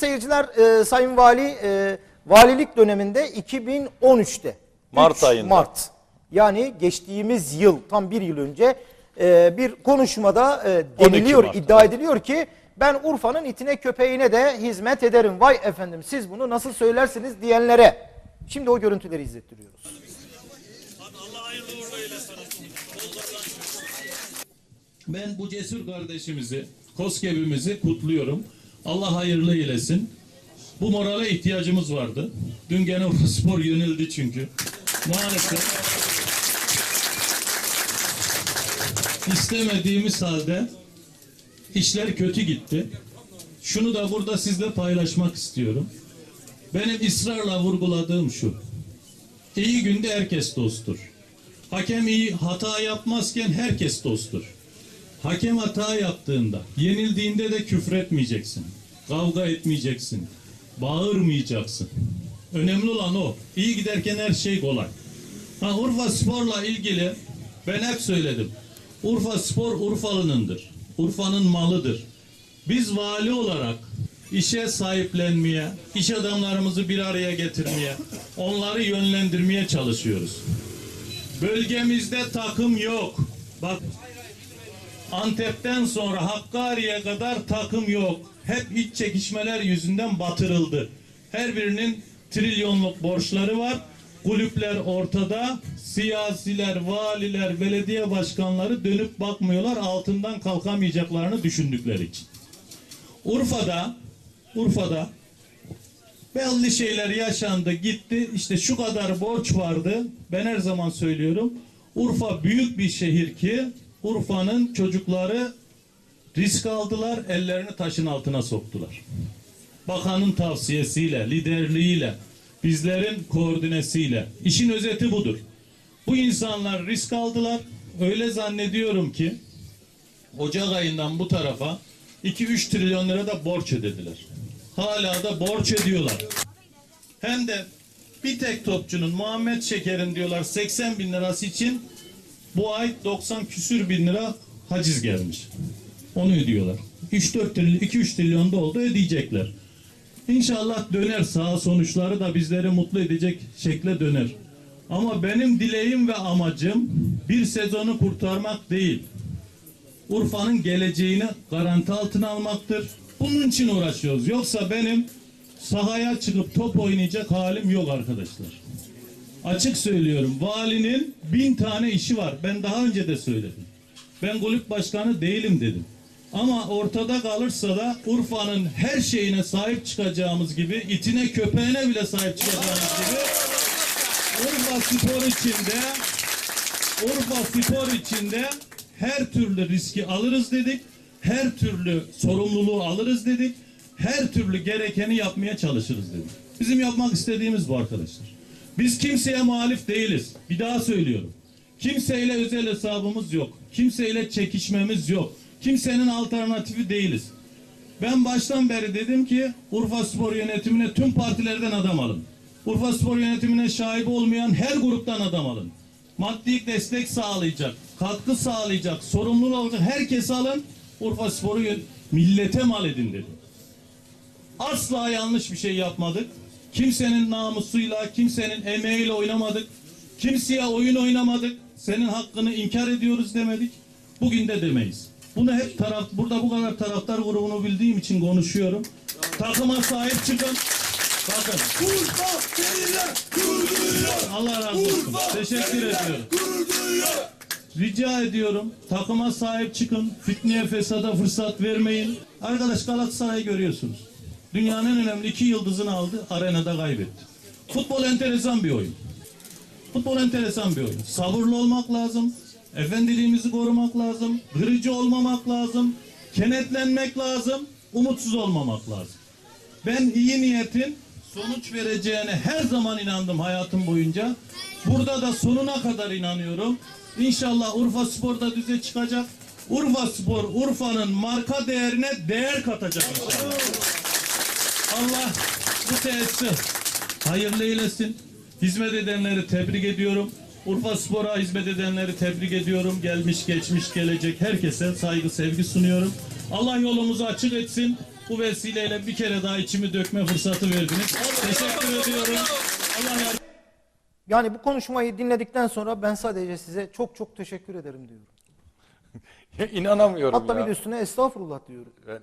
Seyirciler e, Sayın Vali e, valilik döneminde 2013'te Mart 3 ayında. Mart yani geçtiğimiz yıl tam bir yıl önce e, bir konuşmada e, 12 deniliyor Mart'ta. iddia ediliyor ki ben Urfa'nın itine köpeğine de hizmet ederim. Vay efendim siz bunu nasıl söylersiniz diyenlere. Şimdi o görüntüleri izlettiriyoruz. Ben bu cesur kardeşimizi, KOSGEB'imizi kutluyorum. Allah hayırlı eylesin. Bu morale ihtiyacımız vardı. Dün gene Spor yöneldi çünkü. Maalesef. İstemediğimiz halde işler kötü gitti. Şunu da burada sizle paylaşmak istiyorum. Benim ısrarla vurguladığım şu. İyi günde herkes dosttur. Hakem iyi hata yapmazken herkes dosttur. Hakem hata yaptığında, yenildiğinde de küfretmeyeceksin. Kavga etmeyeceksin. Bağırmayacaksın. Önemli olan o. İyi giderken her şey kolay. Ha Urfa Spor'la ilgili ben hep söyledim. Urfa Spor Urfalı'nındır. Urfa'nın malıdır. Biz vali olarak işe sahiplenmeye, iş adamlarımızı bir araya getirmeye, onları yönlendirmeye çalışıyoruz. Bölgemizde takım yok. Bak Antep'ten sonra Hakkari'ye kadar takım yok. Hep iç çekişmeler yüzünden batırıldı. Her birinin trilyonluk borçları var. Kulüpler ortada. Siyasiler, valiler, belediye başkanları dönüp bakmıyorlar altından kalkamayacaklarını düşündükleri için. Urfa'da Urfa'da belli şeyler yaşandı gitti işte şu kadar borç vardı ben her zaman söylüyorum Urfa büyük bir şehir ki Urfa'nın çocukları risk aldılar ellerini taşın altına soktular bakanın tavsiyesiyle liderliğiyle bizlerin koordinesiyle işin özeti budur bu insanlar risk aldılar öyle zannediyorum ki Ocak ayından bu tarafa 2-3 trilyon lira da borç ödediler. Hala da borç ediyorlar. Hem de bir tek topçunun Muhammed Şeker'in diyorlar 80 bin lirası için bu ay 90 küsür bin lira haciz gelmiş. Onu ödüyorlar. 3-4 trilyon, 2-3 trilyon da oldu ödeyecekler. İnşallah döner sağ sonuçları da bizleri mutlu edecek şekle döner. Ama benim dileğim ve amacım bir sezonu kurtarmak değil. Urfa'nın geleceğini garanti altına almaktır. Bunun için uğraşıyoruz. Yoksa benim sahaya çıkıp top oynayacak halim yok arkadaşlar. Açık söylüyorum. Valinin bin tane işi var. Ben daha önce de söyledim. Ben kulüp başkanı değilim dedim. Ama ortada kalırsa da Urfa'nın her şeyine sahip çıkacağımız gibi, itine köpeğine bile sahip çıkacağımız gibi Urfa Spor içinde Urfa Spor içinde her türlü riski alırız dedik. Her türlü sorumluluğu alırız dedik. Her türlü gerekeni yapmaya çalışırız dedik. Bizim yapmak istediğimiz bu arkadaşlar. Biz kimseye muhalif değiliz. Bir daha söylüyorum. Kimseyle özel hesabımız yok. Kimseyle çekişmemiz yok. Kimsenin alternatifi değiliz. Ben baştan beri dedim ki Urfa Spor yönetimine tüm partilerden adam alın. Urfa Spor yönetimine şahip olmayan her gruptan adam alın. Maddi destek sağlayacak, katkı sağlayacak, sorumluluğu olacak herkes alın. Urfa Spor'u millete mal edin dedim. Asla yanlış bir şey yapmadık. Kimsenin namusuyla, kimsenin emeğiyle oynamadık. Kimseye oyun oynamadık. Senin hakkını inkar ediyoruz demedik. Bugün de demeyiz. Bunu hep taraf, burada bu kadar taraftar grubunu bildiğim için konuşuyorum. Takıma sahip çıkın. Bakın. Allah razı olsun. Teşekkür ediyorum. Rica ediyorum takıma sahip çıkın. Fitneye fesada fırsat vermeyin. Arkadaş Galatasaray'ı görüyorsunuz. Dünyanın önemli iki yıldızını aldı. Arenada kaybetti. Futbol enteresan bir oyun. Futbol enteresan bir oyun. Sabırlı olmak lazım. Efendiliğimizi korumak lazım. Kırıcı olmamak lazım. Kenetlenmek lazım. Umutsuz olmamak lazım. Ben iyi niyetin sonuç vereceğine her zaman inandım hayatım boyunca. Burada da sonuna kadar inanıyorum. İnşallah Urfa Spor'da düze çıkacak. Urfa Spor, Urfa'nın marka değerine değer katacak inşallah. Allah bu tesisi hayırlı eylesin. Hizmet edenleri tebrik ediyorum. Urfa Spor'a hizmet edenleri tebrik ediyorum. Gelmiş, geçmiş, gelecek herkese saygı, sevgi sunuyorum. Allah yolumuzu açık etsin. Bu vesileyle bir kere daha içimi dökme fırsatı verdiniz. Teşekkür ediyorum. Allah yardım Yani bu konuşmayı dinledikten sonra ben sadece size çok çok teşekkür ederim diyorum. İnanamıyorum Hatta ya. bir de üstüne estağfurullah diyorum. Ben